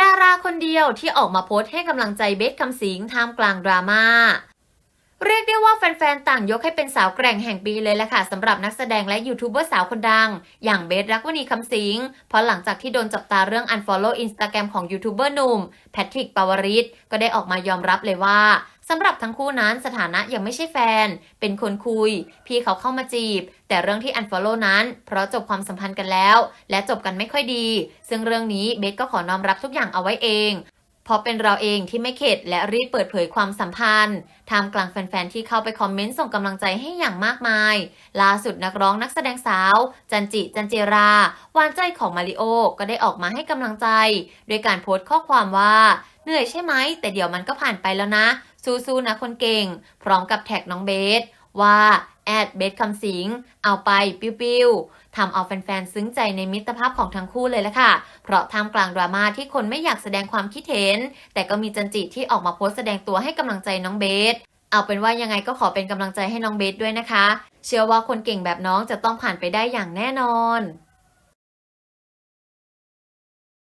ดาราคนเดียวที่ออกมาโพสต์ให้กำลังใจเบสคำสิงท่ามกลางดราม่าเรียกได้ว่าแฟนๆ ต่างยกให้เป็นสาวแกร่งแห่งปีเลยแหละค่ะสำหรับนักแสดงและยูทูบเบอร์สาวคนดัง อย่างเบสรักวณีคำสิง เพราะหลังจากที่โดนจับตาเรื่อง unfollow Instagram ของยูทูบเบอร์หนุ่ม แพทริกปาวริศก็ได้ออกมายอมรับเลยว่าสำหรับทั้งคู่นั้นสถานะยังไม่ใช่แฟน เป็นคนคุย พี่เขาเข้ามาจีบ แต่เรื่องที่ unfollow นั้น เพราะจบความสัมพันธ์กันแล้ว และจบกันไม่ค่อยดี ซึ่งเรื่องนี้เบสก็ขอน้อมรับทุกอย่างเอาไว้เองเพราะเป็นเราเองที่ไม่เข็ดและรีบเปิดเผยความสัมพันธ์ท่ามกลางแฟนๆ ที่เข้าไปคอมเมนต์ส่งกำลังใจให้อย่างมากมาย ล่าสุดนักร้องนักแสดงสาว จันจิ จันเจราหวานใจของมาริโอ ก็ได้ออกมาให้กำลังใจ โดยการโพสต์ข้อความว่า เหนื่อยใช่ไหม แต่เดี๋ยวมันก็ผ่านไปแล้วนะ สู้ๆนะคนเก่ง พร้อมกับแท็กน้องเบสว่าแอดเบสคำสิง เอาไปปิ้วๆทำเอาแฟนๆ ซึ้งใจในมิตรภาพของทั้งคู่เลยละค่ะ เพราะท่ามกลางดราม่าที่คนไม่อยากแสดงความคิดเห็น แต่ก็มีจันจิที่ออกมาโพสต์แสดงตัวให้กำลังใจน้องเบส เอาเป็นว่ายังไงก็ขอเป็นกำลังใจให้น้องเบสด้วยนะคะ เชื่อว่าคนเก่งแบบน้องจะต้องผ่านไปได้อย่างแน่นอน